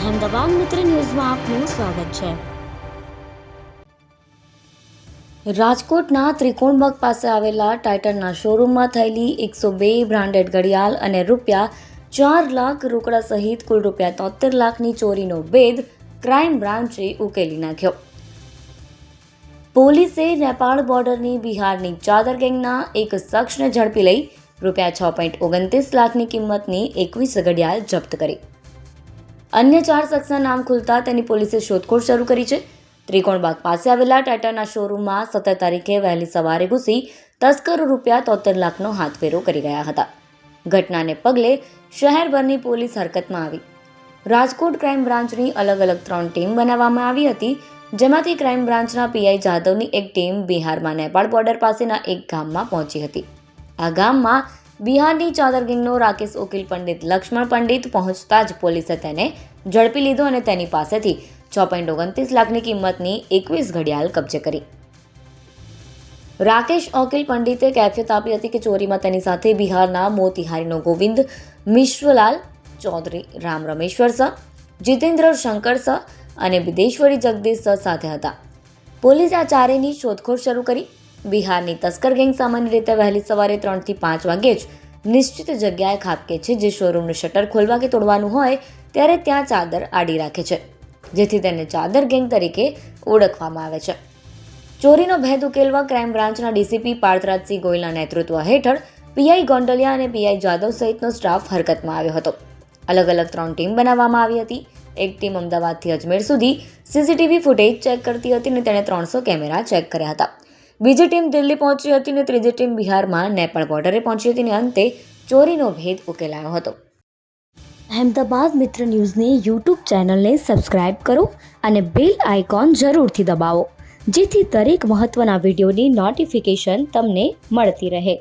અહેમદાબાદ મિત્ર ન્યૂઝમાં આપનું સ્વાગત છે. રાજકોટના ત્રિકોણબાગ પાસે આવેલા ટાઇટનના શોરૂમમાં થયેલી એકસો બે બ્રાન્ડેડ ઘડિયાળ અને રૂપિયા ચાર લાખ રોકડા સહિત કુલ રૂપિયા તોતેર લાખની ચોરીનો ભેદ ક્રાઇમ બ્રાન્ચે ઉકેલી નાખ્યો. પોલીસે નેપાળ બોર્ડરની બિહારની ચાદર ગેંગના એક શખ્સને ઝડપી લઈ રૂપિયા છ પોઈન્ટ ઓગણત્રીસ લાખની કિંમતની એકવીસ ઘડિયાળ જપ્ત કરી. અન્ય ચાર શખ્સના નામ ખુલતા તેની પોલીસે શોધખોળ શરૂ કરી છે. ત્રિકોણબાગ પાસે આવેલા ટાટાના શોરૂમમાં સત્તર તારીખે વહેલી સવારે ઘૂસી તસ્કરો રૂપિયા તોતેર લાખનો હાથફેરો કરી ગયા હતા. ઘટનાને પગલે શહેરભરની પોલીસ હરકતમાં આવી. રાજકોટ ક્રાઇમ બ્રાન્ચની અલગ અલગ ત્રણ ટીમ બનાવવામાં આવી હતી, જેમાંથી ક્રાઇમ બ્રાન્ચના પીઆઈ જાધવની એક ટીમ બિહારમાં નેપાળ બોર્ડર પાસેના એક ગામમાં પહોંચી હતી. આ ગામમાં બિહારની ચાદર રાકેશ ઉકીલ પંડિત લક્ષ્મણ પંડિત પહોંચતા જ પોલીસે તેને ઝડપી લીધો અને તેની પાસેથી છ પોઈન્ટ ઓગણત્રીસ લાખની કિંમતની એકવીસ ઘડિયાળ કબજે કરી. રાકેશ ઓકિલ પંડિતે કેફિયત આપી હતી કે ચોરીમાં તેની સાથે બિહારના મોતિહારીનો ગોવિંદ, મિશ્વલાલ ચૌધરી, રામ રમેશ્વર સર જીતેન્દ્ર શંકર સર અને બિદેશ્વરી જગદીશ સર સાથે હતા. પોલીસે આ ચારેની શોધખોળ શરૂ કરી. બિહારની તસ્કર ગેંગ સામાન્ય રીતે વહેલી સવારે ત્રણથી પાંચ વાગ્યે જ નિશ્ચિત જગ્યાએ ખાબકે છે. જે શોરૂમનું શટર ખોલવા કે તોડવાનું હોય ત્યારે ત્યાં ચાદર આડી રાખે છે, જેથી તેને ચાદર ગેંગ તરીકે ઓળખવામાં આવે છે. ચોરીનો ભેદ ઉકેલવા ક્રાઇમ બ્રાન્ચના ડીસીપી પાર્થરાજસિંહ ગોયલના નેતૃત્વ હેઠળ પીઆઈ ગોંડલિયા અને પીઆઈ જાદવ સહિતનો સ્ટાફ હરકતમાં આવ્યો હતો. અલગ અલગ ત્રણ ટીમ બનાવવામાં આવી હતી. એક ટીમ અમદાવાદથી અજમેર સુધી સીસીટીવી ફૂટેજ ચેક કરતી હતી અને તેણે ત્રણસો કેમેરા ચેક કર્યા હતા. બીજી ટીમ દિલ્હી પહોંચી હતી અને ત્રીજી ટીમ બિહારમાં નેપાળ બોર્ડરે પહોંચી હતી અને અંતે ચોરીનો ભેદ ઉકેલાયો હતો. અહેમદાબાદ મિત્ર ન્યૂઝની યુટ્યુબ ચેનલને સબસ્ક્રાઇબ કરો અને બેલ આઇકોન જરૂરથી દબાવો, જેથી દરેક મહત્ત્વના વિડીયોની નોટિફિકેશન તમને મળતી રહે.